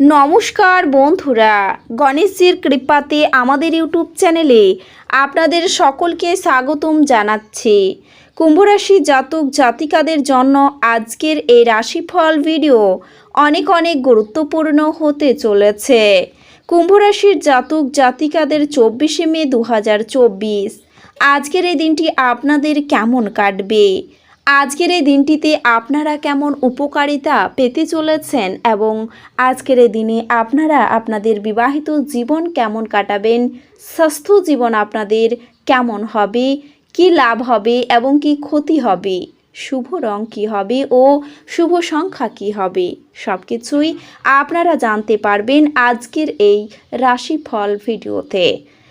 নমস্কার বন্ধুরা, গণেশজির কৃপাতে আমাদের ইউটিউব চ্যানেলে আপনাদের সকলকে স্বাগতম জানাচ্ছি। কুম্ভরাশি জাতক জাতিকাদের জন্য আজকের এই রাশিফল ভিডিও অনেক অনেক গুরুত্বপূর্ণ হতে চলেছে। কুম্ভরাশির জাতক জাতিকাদের চব্বিশে মে দু হাজার চব্বিশ। আজকের এই দিনটি আপনাদের কেমন কাটবে? আজকের এই দিনটিতে আপনারা কেমন উপকারিতা পেতে চলেছেন এবং আজকের এই দিনে আপনারা আপনাদের বিবাহিত জীবন কেমন কাটাবেন, স্বাস্থ্য জীবন আপনাদের কেমন হবে, কি লাভ হবে এবং কি ক্ষতি হবে, শুভ রং কি হবে ও শুভ সংখ্যা কি হবে সব কিছুই আপনারা জানতে পারবেন আজকের এই রাশিফল ভিডিওতে।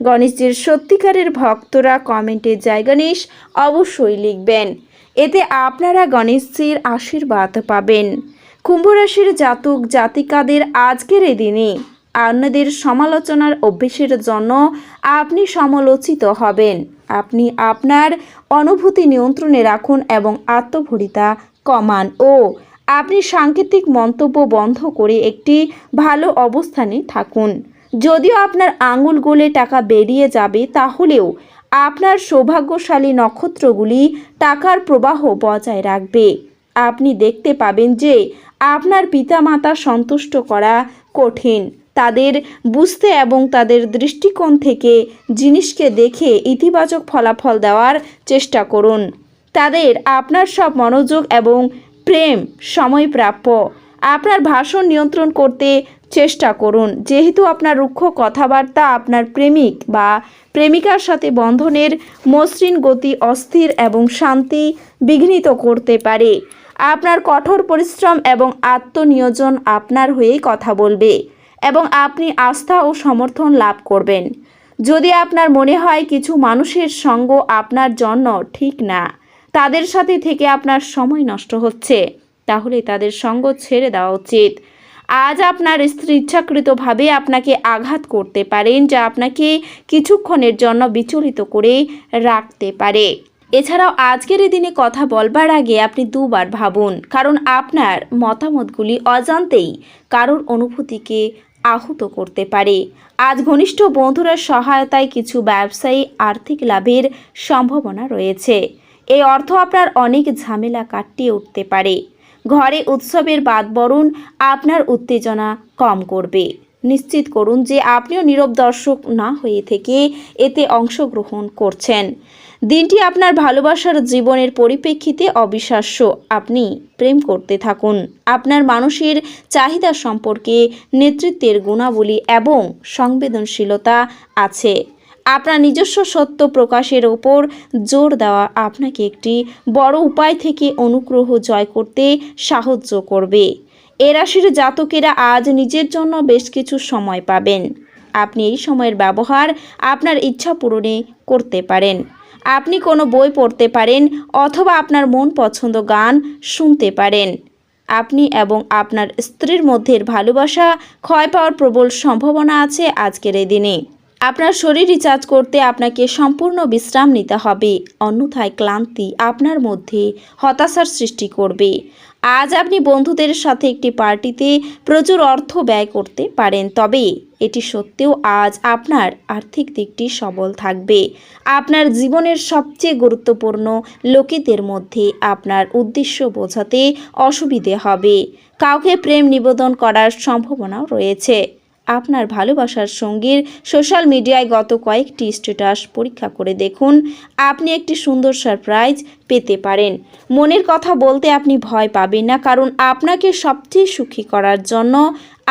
গণেশজির সত্যিকারের ভক্তরা কমেন্টে যায় গণেশ অবশ্যই লিখবেন। এতে আপনারা গণেশজির আশীর্বাদ পাবেন। কুম্ভরাশির জাতক, জাতিকাদের আজকের এই দিনে অন্যদের সমালোচনার অভ্যেসের জন্য আপনি সমালোচিত হবেন। আপনি আপনার অনুভূতি নিয়ন্ত্রণে রাখুন এবং আত্মভরিতা কমান ও আপনি সাংকেতিক মন্তব্য বন্ধ করে একটি ভালো অবস্থানে থাকুন। যদিও আপনার আঙুল গোলে টাকা বেরিয়ে যাবে, তাহলেও আপনার সৌভাগ্যশালী নক্ষত্রগুলি টাকার প্রবাহ বজায় রাখবে। আপনি দেখতে পাবেন যে আপনার পিতামাতা সন্তুষ্ট করা কঠিন। তাদের বুঝতে এবং তাদের দৃষ্টিকোণ থেকে জিনিসকে দেখে ইতিবাচক ফলাফল দেওয়ার চেষ্টা করুন। তাদের আপনার সব মনোযোগ এবং প্রেম সময় প্রাপ্য। আপনার ভাষণ নিয়ন্ত্রণ করতে চেষ্টা করুন। যেহেতু আপনার রুক্ষ কথাবার্তা আপনার প্রেমিক বা প্রেমিকার সাথে বন্ধনের মসৃণ গতি অস্থির এবং শান্তি বিঘ্নিত করতে পারে। আপনার কঠোর পরিশ্রম এবং আত্মনিয়োজন আপনার হয়েই কথা বলবে এবং আপনি আস্থা ও সমর্থন লাভ করবেন। যদি আপনার মনে হয় কিছু মানুষের সঙ্গ আপনার জন্য ঠিক না, তাদের সাথে থেকে আপনার সময় নষ্ট হচ্ছে, তাহলে তাদের সঙ্গ ছেড়ে দেওয়া উচিত। আজ আপনার স্ত্রী ইচ্ছাকৃতভাবে আপনাকে আঘাত করতে পারেন যা আপনাকে কিছুক্ষণের জন্য বিচলিত করে রাখতে পারে। এছাড়াও আজকের এই দিনে কথা বলবার আগে আপনি দুবার ভাবুন, কারণ আপনার মতামতগুলি অজান্তেই কারোর অনুভূতিকে আহত করতে পারে। আজ ঘনিষ্ঠ বন্ধুরা সহায়তায় কিছু ব্যবসায়ী আর্থিক লাভের সম্ভাবনা রয়েছে। এই অর্থ আপনার অনেক ঝামেলা কাটিয়ে উঠতে পারে। ঘরে উৎসবের বাদবরণ আপনার উত্তেজনা কম করবে। নিশ্চিত করুন যে আপনিও নীরব দর্শক না হয়ে থেকে এতে অংশগ্রহণ করছেন। দিনটি আপনার ভালোবাসার জীবনের পরিপ্রেক্ষিতে অবিশ্বাস্য। আপনি প্রেম করতে থাকুন। আপনার মানুষের চাহিদা সম্পর্কে নেতৃত্বের গুণাবলী এবং সংবেদনশীলতা আছে। আপনার নিজস্ব সত্য প্রকাশের ওপর জোর দেওয়া আপনাকে একটি বড় উপায় থেকে অনুগ্রহ জয় করতে সাহায্য করবে। এ রাশির জাতকেরা আজ নিজের জন্য বেশ কিছু সময় পাবেন। আপনি এই সময়ের ব্যবহার আপনার ইচ্ছা পূরণে করতে পারেন। আপনি কোনো বই পড়তে পারেন অথবা আপনার মন পছন্দ গান শুনতে পারেন। আপনি এবং আপনার স্ত্রীর মধ্যে ভালোবাসা ক্ষয় পাওয়ার প্রবল সম্ভাবনা আছে আজকের এই দিনে। আপনার শরীর রিচার্জ করতে আপনাকে সম্পূর্ণ বিশ্রাম নিতে হবে, অন্যথায় ক্লান্তি আপনার মধ্যে হতাশার সৃষ্টি করবে। আজ আপনি বন্ধুদের সাথে একটি পার্টিতে প্রচুর অর্থ ব্যয় করতে পারেন, তবে এটি সত্ত্বেও আজ আপনার আর্থিক দিকটি সবল থাকবে। আপনার জীবনের সবচেয়ে গুরুত্বপূর্ণ লোকেদের মধ্যে আপনার উদ্দেশ্য বোঝাতে অসুবিধে হবে। কাউকে প্রেম নিবেদন করার সম্ভাবনাও রয়েছে। আপনার ভালোবাসার সঙ্গীর সোশ্যাল মিডিয়ায় গত কয়েকটি স্ট্যাটাস পরীক্ষা করে দেখুন। আপনি একটি সুন্দর সারপ্রাইজ পেতে পারেন। মনের কথা বলতে আপনি ভয় পাবেন না, কারণ আপনাকে সবচেয়ে সুখী করার জন্য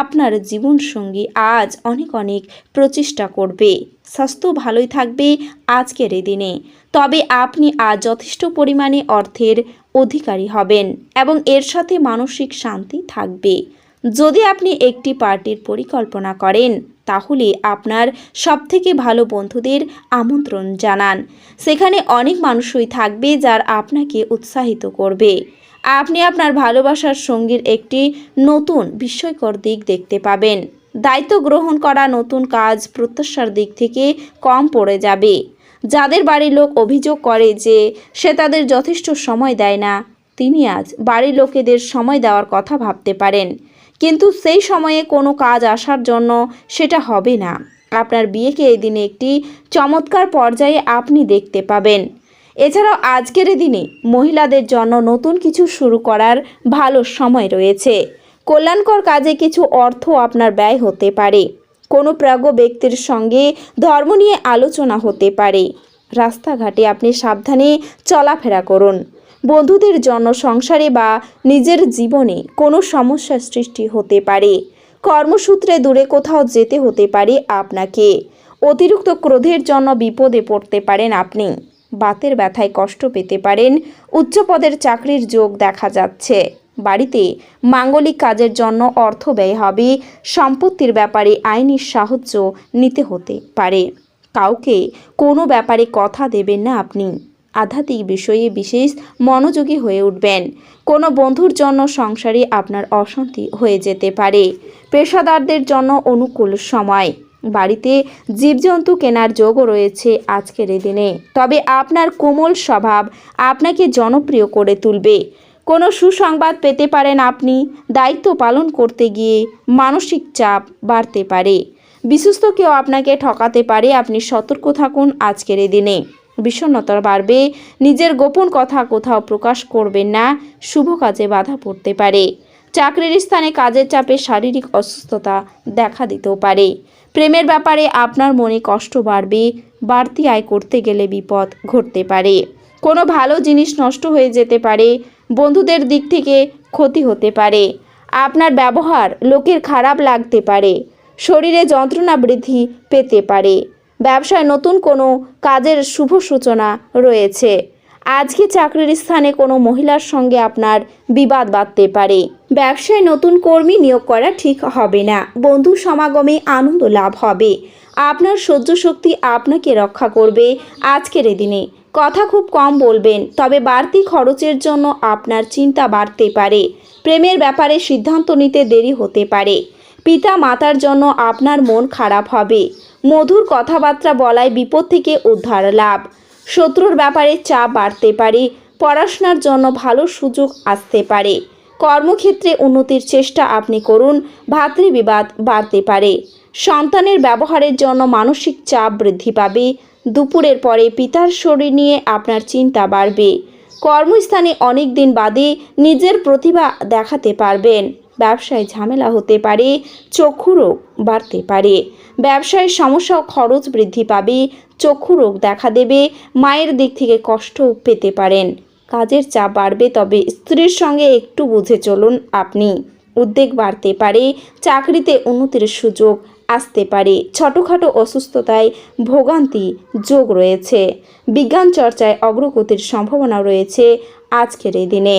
আপনার জীবনসঙ্গী আজ অনেক অনেক প্রচেষ্টা করবে। স্বাস্থ্য ভালোই থাকবে আজকের এই দিনে। তবে আপনি আজ যথেষ্ট পরিমাণে অর্থের অধিকারী হবেন এবং এর সাথে মানসিক শান্তি থাকবে। যদি আপনি একটি পার্টির পরিকল্পনা করেন, তাহলে আপনার সবথেকে ভালো বন্ধুদের আমন্ত্রণ জানান। সেখানে অনেক মানুষই থাকবে যার আপনাকে উৎসাহিত করবে। আপনি আপনার ভালোবাসার সঙ্গীর একটি নতুন বিস্ময়কর দিক দেখতে পাবেন। দায়িত্ব গ্রহণ করা নতুন কাজ প্রত্যাশার দিক থেকে কম পড়ে যাবে। যাদের বাড়ির লোক অভিযোগ করে যে সে তাদের যথেষ্ট সময় দেয় না, তিনি আজ বাড়ির লোকেদের সময় দেওয়ার কথা ভাবতে পারেন। কিন্তু সেই সময়ে কোনো কাজ আসার জন্য সেটা হবে না। আপনার বিয়েকে এই দিনে একটি চমৎকার পর্যায়ে আপনি দেখতে পাবেন। এছাড়াও আজকের দিনে মহিলাদের জন্য নতুন কিছু শুরু করার ভালো সময় রয়েছে। কল্যাণকর কাজে কিছু অর্থ আপনার ব্যয় হতে পারে। কোনো প্রাজ্ঞ ব্যক্তির সঙ্গে ধর্ম নিয়ে আলোচনা হতে পারে। রাস্তাঘাটে আপনি সাবধানে চলাফেরা করুন। বন্ধুদের জন্য সংসারে বা নিজের জীবনে কোনো সমস্যার সৃষ্টি হতে পারে। কর্মসূত্রে দূরে কোথাও যেতে হতে পারে আপনাকে। অতিরিক্ত ক্রোধের জন্য বিপদে পড়তে পারেন আপনি। বাতের ব্যথায় কষ্ট পেতে পারেন। উচ্চপদের চাকরির যোগ দেখা যাচ্ছে। বাড়িতে মাঙ্গলিক কাজের জন্য অর্থ ব্যয় হবে। সম্পত্তির ব্যাপারে আইনি সাহায্য নিতে হতে পারে। কাউকে কোনো ব্যাপারে কথা দেবেন না আপনি। আধ্যাত্মিক বিষয়ে বিশেষ মনোযোগী হয়ে উঠবেন। কোনো বন্ধুর জন্য সংসারে আপনার অশান্তি হয়ে যেতে পারে। পেশাদারদের জন্য অনুকূল সময়। বাড়িতে জীবজন্তু কেনার যোগও রয়েছে আজকের দিনে। তবে আপনার কোমল স্বভাব আপনাকে জনপ্রিয় করে তুলবে। কোনো সুসংবাদ পেতে পারেন আপনি। দায়িত্ব পালন করতে গিয়ে মানসিক চাপ বাড়তে পারে। বিশ্বস্ত কেউ আপনাকে ঠকাতে পারে। আপনি সতর্ক থাকুন আজকের দিনে। বিষণ্ণতা বাড়বে। নিজের গোপন কথা কোথাও প্রকাশ করবেন না। শুভ কাজে বাধা পড়তে পারে। চাকরির স্থানে কাজের চাপে শারীরিক অসুস্থতা দেখা দিতেও পারে। প্রেমের ব্যাপারে আপনার মনে কষ্ট বাড়বে। বাড়তি আয় করতে গেলে বিপদ ঘটতে পারে। কোনো ভালো জিনিস নষ্ট হয়ে যেতে পারে। বন্ধুদের দিক থেকে ক্ষতি হতে পারে। আপনার ব্যবহার লোকের খারাপ লাগতে পারে। শরীরে যন্ত্রণা বৃদ্ধি পেতে পারে। ব্যবসায় নতুন কোনো কাজের শুভ সূচনা রয়েছে। আজকে চাকরির স্থানে কোনো মহিলার সঙ্গে আপনার বিবাদ বাঁধতে পারে। ব্যবসায় নতুন কর্মী নিয়োগ করা ঠিক হবে না। বন্ধু সমাগমে আনন্দ লাভ হবে। আপনার সহ্য শক্তি আপনাকে রক্ষা করবে আজকের দিনে। কথা খুব কম বলবেন, তবে বাড়তি খরচের জন্য আপনার চিন্তা বাড়তে পারে। প্রেমের ব্যাপারে সিদ্ধান্ত নিতে দেরি হতে পারে। পিতা মাতার জন্য আপনার মন খারাপ হবে। মধুর কথাবার্তা বলায় বিপদ থেকে উদ্ধার লাভ। শত্রুর ব্যাপারে চাপ বাড়তে পারে, পড়াশোনার জন্য ভালো সুযোগ আসতে পারে। কর্মক্ষেত্রে উন্নতির চেষ্টা আপনি করুন, ভাতৃবিবাদ বাড়তে পারে। সন্তানের ব্যবহারের জন্য মানসিক চাপ বৃদ্ধি পাবে, দুপুরের পরে পিতার শরীর নিয়ে আপনার চিন্তা বাড়বে। কর্মস্থানে অনেক দিন বাদে নিজের প্রতিভা দেখাতে পারবেন। ব্যবসায় ঝামেলা হতে পারে, চক্ষু রোগ বাড়তে পারে। ব্যবসায় সমস্যা খরচ বৃদ্ধি পাবে, চক্ষু রোগ দেখা দেবে, মায়ের দিক থেকে কষ্ট পেতে পারেন। কাজের চাপ বাড়বে, তবে স্ত্রীর সঙ্গে একটু বুঝে চলুন আপনি। উদ্বেগ বাড়তে পারে, চাকরিতে উন্নতির সুযোগ আসতে পারে। ছোটোখাটো অসুস্থতায় ভোগান্তি যোগ রয়েছে। বিজ্ঞান চর্চায় অগ্রগতির সম্ভাবনা রয়েছে আজকের এই দিনে।